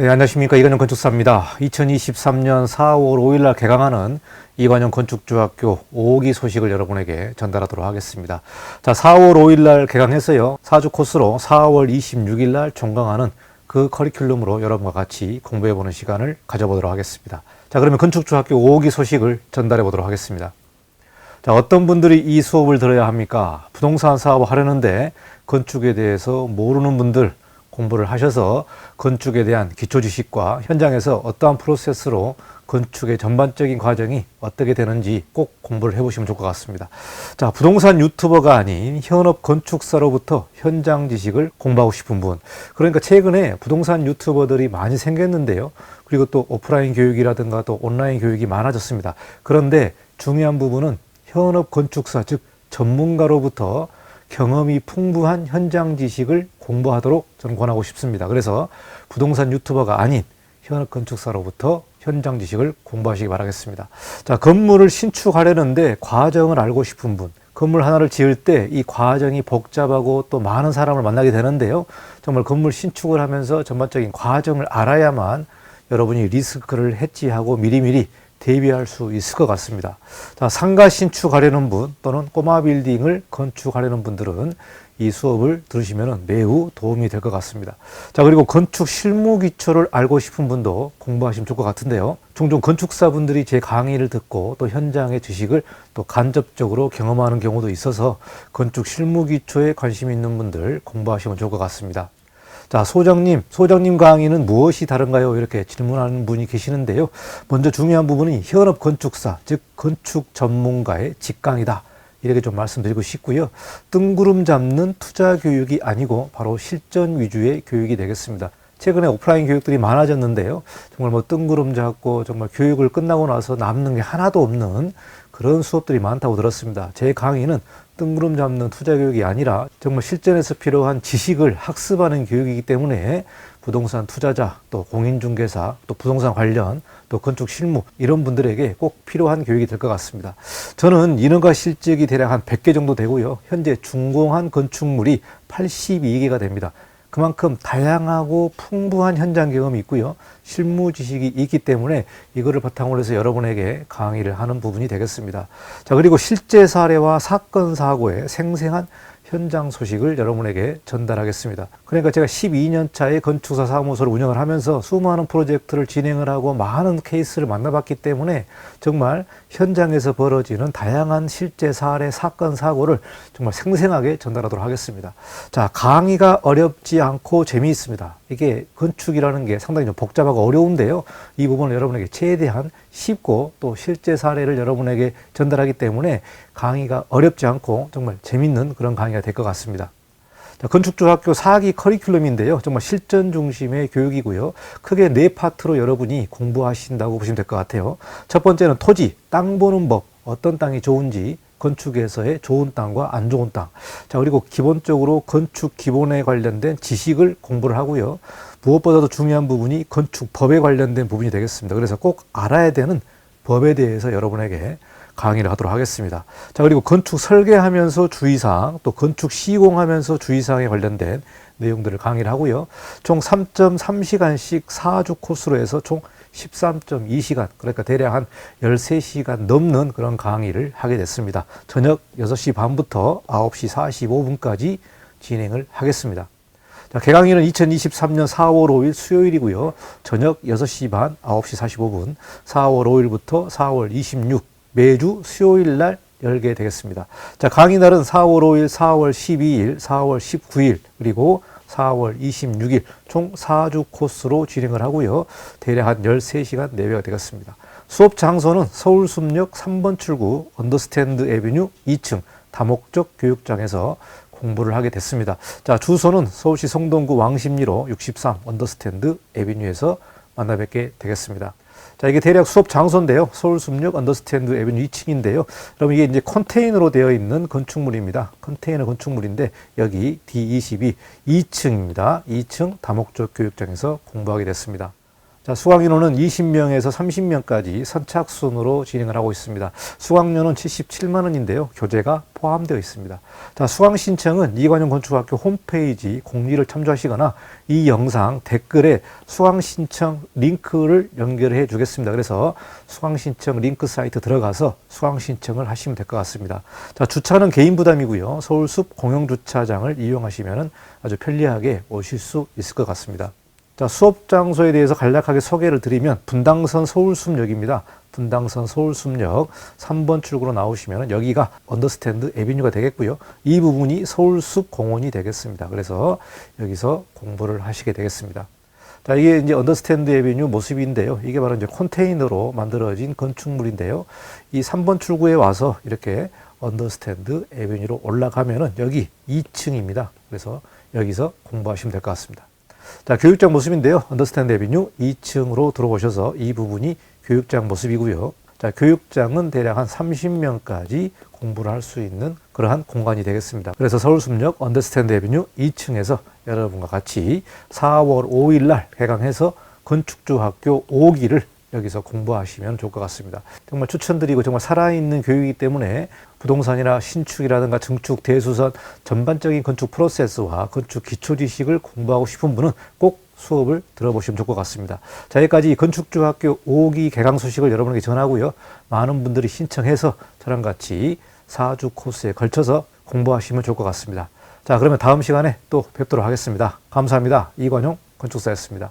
네, 안녕하십니까. 이관영 건축사입니다. 2023년 4월 5일 날 개강하는 이관영 건축중학교 5기 소식을 여러분에게 전달하도록 하겠습니다. 자, 4월 5일 날 개강해서요. 4주 코스로 4월 26일 날 종강하는 그 커리큘럼으로 여러분과 같이 공부해 보는 시간을 가져보도록 하겠습니다. 자, 그러면 건축중학교 5기 소식을 전달해 보도록 하겠습니다. 자, 어떤 분들이 이 수업을 들어야 합니까? 부동산 사업을 하려는데 건축에 대해서 모르는 분들 공부를 하셔서 건축에 대한 기초 지식과 현장에서 어떠한 프로세스로 건축의 전반적인 과정이 어떻게 되는지 꼭 공부를 해보시면 좋을 것 같습니다. 자, 부동산 유튜버가 아닌 현업 건축사로부터 현장 지식을 공부하고 싶은 분. 그러니까 최근에 부동산 유튜버들이 많이 생겼는데요. 그리고 또 오프라인 교육이라든가 또 온라인 교육이 많아졌습니다. 그런데 중요한 부분은 현업 건축사, 즉 전문가로부터 경험이 풍부한 현장 지식을 공부하도록 저는 권하고 싶습니다. 그래서 부동산 유튜버가 아닌 현업 건축사로부터 현장 지식을 공부하시기 바라겠습니다. 자, 건물을 신축하려는데 과정을 알고 싶은 분, 건물 하나를 지을 때 이 과정이 복잡하고 또 많은 사람을 만나게 되는데요. 정말 건물 신축을 하면서 전반적인 과정을 알아야만 여러분이 리스크를 해지하고 미리미리 대비할 수 있을 것 같습니다. 자, 상가 신축하려는 분 또는 꼬마 빌딩을 건축하려는 분들은 이 수업을 들으시면 매우 도움이 될 것 같습니다. 자, 그리고 건축 실무 기초를 알고 싶은 분도 공부하시면 좋을 것 같은데요. 종종 건축사분들이 제 강의를 듣고 또 현장의 지식을 또 간접적으로 경험하는 경우도 있어서 건축 실무 기초에 관심 있는 분들 공부하시면 좋을 것 같습니다. 자, 소장님, 소장님 강의는 무엇이 다른가요? 이렇게 질문하는 분이 계시는데요. 먼저 중요한 부분이 현업 건축사, 즉 건축 전문가의 직강이다. 이렇게 좀 말씀드리고 싶고요. 뜬구름 잡는 투자 교육이 아니고 바로 실전 위주의 교육이 되겠습니다. 최근에 오프라인 교육들이 많아졌는데요. 정말 뭐 뜬구름 잡고 정말 교육을 끝나고 나서 남는 게 하나도 없는 그런 수업들이 많다고 들었습니다. 제 강의는 뜬구름 잡는 투자 교육이 아니라 정말 실전에서 필요한 지식을 학습하는 교육이기 때문에 부동산 투자자, 또 공인중개사, 또 부동산 관련, 또 건축 실무 이런 분들에게 꼭 필요한 교육이 될 것 같습니다. 저는 인허가 실적이 대략 한 100개 정도 되고요. 현재 준공한 건축물이 82개가 됩니다. 그만큼 다양하고 풍부한 현장 경험이 있고요. 실무 지식이 있기 때문에 이거를 바탕으로 해서 여러분에게 강의를 하는 부분이 되겠습니다. 자, 그리고 실제 사례와 사건 사고의 생생한 현장 소식을 여러분에게 전달하겠습니다. 그러니까 제가 12년 차에 건축사 사무소를 운영을 하면서 수많은 프로젝트를 진행을 하고 많은 케이스를 만나봤기 때문에 정말 현장에서 벌어지는 다양한 실제 사례, 사건, 사고를 정말 생생하게 전달하도록 하겠습니다. 자, 강의가 어렵지 않고 재미있습니다. 이게 건축이라는 게 상당히 좀 복잡하고 어려운데요. 이 부분을 여러분에게 최대한 쉽고 또 실제 사례를 여러분에게 전달하기 때문에 강의가 어렵지 않고 정말 재밌는 그런 강의가 될 것 같습니다. 자, 건축중학교 4기 커리큘럼인데요. 정말 실전 중심의 교육이고요. 크게 네 파트로 여러분이 공부하신다고 보시면 될 것 같아요. 첫 번째는 토지, 땅 보는 법, 어떤 땅이 좋은지, 건축에서의 좋은 땅과 안 좋은 땅. 자, 그리고 기본적으로 건축 기본에 관련된 지식을 공부를 하고요. 무엇보다도 중요한 부분이 건축법에 관련된 부분이 되겠습니다. 그래서 꼭 알아야 되는 법에 대해서 여러분에게 강의를 하도록 하겠습니다. 자, 그리고 건축 설계하면서 주의사항, 또 건축 시공하면서 주의사항에 관련된 내용들을 강의를 하고요. 총 3.3시간씩 4주 코스로 해서 총 13.2시간, 그러니까 대략 한 13시간 넘는 그런 강의를 하게 됐습니다. 저녁 6시 반부터 9시 45분까지 진행을 하겠습니다. 자, 개강일은 2023년 4월 5일 수요일이고요. 저녁 6시 반, 9시 45분, 4월 5일부터 4월 26 매주 수요일 날 열게 되겠습니다. 자, 강의 날은 4월 5일, 4월 12일, 4월 19일, 그리고 4월 26일 총 4주 코스로 진행을 하고요. 대략 한 13시간 내외가 되겠습니다. 수업 장소는 서울 숲역 3번 출구 언더스탠드 에비뉴 2층 다목적 교육장에서 공부를 하게 됐습니다. 자, 주소는 서울시 성동구 왕십리로 63 언더스탠드 에비뉴에서 만나 뵙게 되겠습니다. 자, 이게 대략 수업 장소인데요. 서울숲역 언더스탠드 에비뉴 2층인데요. 그럼 이게 이제 컨테이너로 되어 있는 건축물입니다. 컨테이너 건축물인데 여기 D22 2층입니다. 2층 다목적 교육장에서 공부하게 됐습니다. 자, 수강 인원은 20명에서 30명까지 선착순으로 진행을 하고 있습니다. 수강료는 77만 원인데요. 교재가 포함되어 있습니다. 자, 수강 신청은 이관영 건축학교 홈페이지 공지를 참조하시거나 이 영상 댓글에 수강 신청 링크를 연결해 주겠습니다. 그래서 수강 신청 링크 사이트 들어가서 수강 신청을 하시면 될 것 같습니다. 자, 주차는 개인 부담이고요. 서울숲 공영 주차장을 이용하시면 아주 편리하게 오실 수 있을 것 같습니다. 자, 수업 장소에 대해서 간략하게 소개를 드리면 분당선 서울숲역입니다. 분당선 서울숲역 3번 출구로 나오시면 여기가 언더스탠드 에비뉴가 되겠고요. 이 부분이 서울숲 공원이 되겠습니다. 그래서 여기서 공부를 하시게 되겠습니다. 자, 이게 이제 언더스탠드 에비뉴 모습인데요. 이게 바로 이제 컨테이너로 만들어진 건축물인데요. 이 3번 출구에 와서 이렇게 언더스탠드 에비뉴로 올라가면은 여기 2층입니다. 그래서 여기서 공부하시면 될 것 같습니다. 자, 교육장 모습인데요. 언더스탠드 에비뉴 2층으로 들어오셔서 이 부분이 교육장 모습이고요. 자, 교육장은 대략 한 30명까지 공부를 할 수 있는 그러한 공간이 되겠습니다. 그래서 서울숲역 언더스탠드 에비뉴 2층에서 여러분과 같이 4월 5일 날 개강해서 건축주학교 5기를 여기서 공부하시면 좋을 것 같습니다. 정말 추천드리고 정말 살아있는 교육이기 때문에 부동산이나 신축이라든가 증축, 대수선 전반적인 건축 프로세스와 건축 기초 지식을 공부하고 싶은 분은 꼭 수업을 들어보시면 좋을 것 같습니다. 자, 여기까지 건축주학교 5기 개강 소식을 여러분에게 전하고요. 많은 분들이 신청해서 저랑 같이 4주 코스에 걸쳐서 공부하시면 좋을 것 같습니다. 자, 그러면 다음 시간에 또 뵙도록 하겠습니다. 감사합니다. 이관용 건축사였습니다.